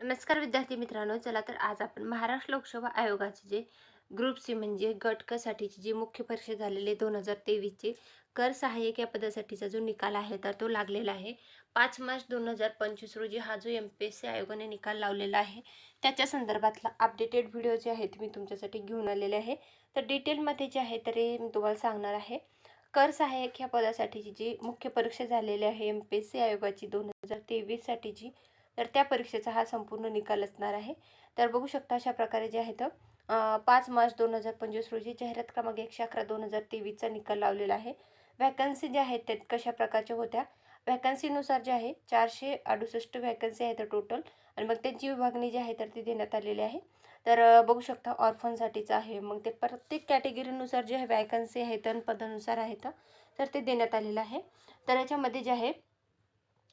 नमस्कार विद्यार्थी मित्रांनो चला तर आज आपण महाराष्ट्र लोकसेवा आयोगाचे जे ग्रुप सी म्हणजे गट क साठीची जी मुख्य परीक्षा झालेली आहे दोन हजार तेवीसची कर सहाय्यक या पदासाठीचा जो निकाल आहे तर तो लागलेला आहे. पाच मार्च दोन हजार पंचवीस रोजी हा जो एम पी एस सी आयोगाने निकाल लावलेला आहे त्याच्या संदर्भातला अपडेटेड व्हिडिओ जे आहेत ते मी तुमच्यासाठी घेऊन आलेले आहे. तर डिटेलमध्ये जे आहे तर हे मी तुम्हाला सांगणार आहे. कर सहाय्यक ह्या पदासाठीची जी मुख्य परीक्षा झालेली आहे एम पी एस सी आयोगाची दोन हजार तेवीससाठीची तर त्या परीक्षेचा हा संपूर्ण निकाल असणार आहे. तर बघू शकता अशा प्रकारे जे आहेत तर पाच मार्च दोन हजार पंचवीस रोजी जाहिरात क्रमांक एकशे अकरा दोन हजार तेवीसचा निकाल लावलेला आहे. वॅकन्सी ज्या आहेत त्यात कशा प्रकारच्या होत्या? व्हॅकन्सीनुसार जे आहे चारशे अडुसष्ट व्हॅकन्सी आहे तर टोटल आणि मग त्यांची विभागणी जी आहे तर ती देण्यात आलेली आहे. तर बघू शकता ऑर्फनसाठीचं आहे. मग ते प्रत्येक कॅटेगरीनुसार जे आहे वॅकन्सी आहे तनपदानुसार पदानुसार आहेत तर ते देण्यात आलेलं आहे. तर याच्यामध्ये जे आहे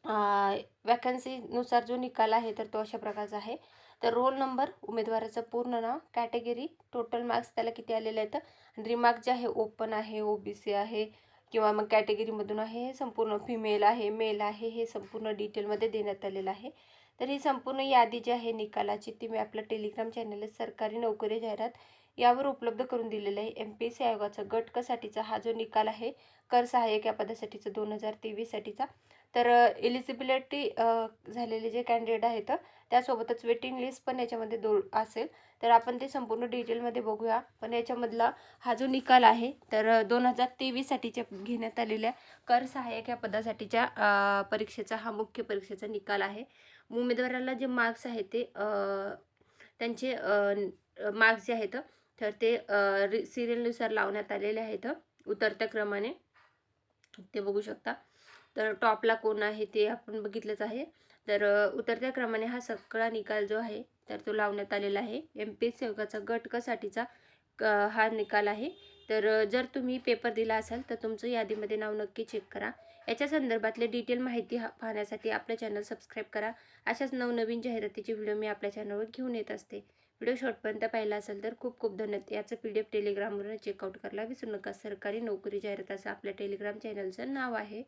वॅकन्सीनुसार जो निकाल आहे तर तो अशा प्रकारचा आहे. तर रोल नंबर उमेदवाराचं पूर्ण नाव कॅटेगरी टोटल मार्क्स त्याला किती आलेले आहेत? आणि रिमार्क जे आहे ओपन आहे ओ बी सी आहे किंवा मग कॅटेगरीमधून आहे हे संपूर्ण फिमेल आहे मेल आहे हे संपूर्ण डिटेलमध्ये देण्यात आलेलं आहे. तर ही संपूर्ण यादी जी आहे निकालाची ती मी आपल्या टेलिग्राम चॅनल सरकारी नोकरी जाहिरात यावर उपलब्ध करून दिलेलं आहे. एम पी एस सी आयोगाचा गटकसाठीचा हा जो निकाल आहे कर सहाय्यक या पदासाठीचा दोन हजार तेवीससाठीचा तर एलिजिबिलिटी झालेले जे कॅन्डिडेट आहेत त्यासोबतच वेटिंग लिस्ट पण याच्यामध्ये दो असेल. तर आपण ते संपूर्ण डिटेलमध्ये बघूया. पण याच्यामधला हा जो निकाल आहे तर दोन हजार तेवीससाठीच्या घेण्यात आलेल्या कर सहाय्यक या पदासाठीच्या परीक्षेचा हा मुख्य परीक्षेचा निकाल आहे. उमेदवाराला जे मार्क्स आहेत ते त्यांचे मार्क्स जे आहेत तर ते सिरियलनुसार लावण्यात आलेले आहेत उतरत्या क्रमाने. ते बघू शकता. तर टॉपला कोण आहे ते आपण बघितलंच आहे. तर उतरत्या क्रमाने हा सगळा निकाल जो आहे तर तो लावण्यात आलेला आहे. एम पी एस सेवकाचा गट क क हा निकाल आहे. तर जर तुम्ही पेपर दिला असाल तर तुमचं यादीमध्ये नाव नक्की चेक करा. याच्या संदर्भातले डिटेल माहिती हा पाहण्यासाठी आपलं चॅनल सबस्क्राईब करा. अशाच नवनवीन जाहिरातीचे व्हिडिओ मी आपल्या चॅनलवर घेऊन येत असते. व्हिडिओ शॉर्टपर्यंत पाहिला असेल तर खूप खूप धन्यवाद. याचं पी डी एफ टेलिग्रामवरून चेकआउट करायला विसरू नका. सरकारी नोकरी जाहिरात असं आपल्या टेलिग्राम चॅनलचं नाव आहे.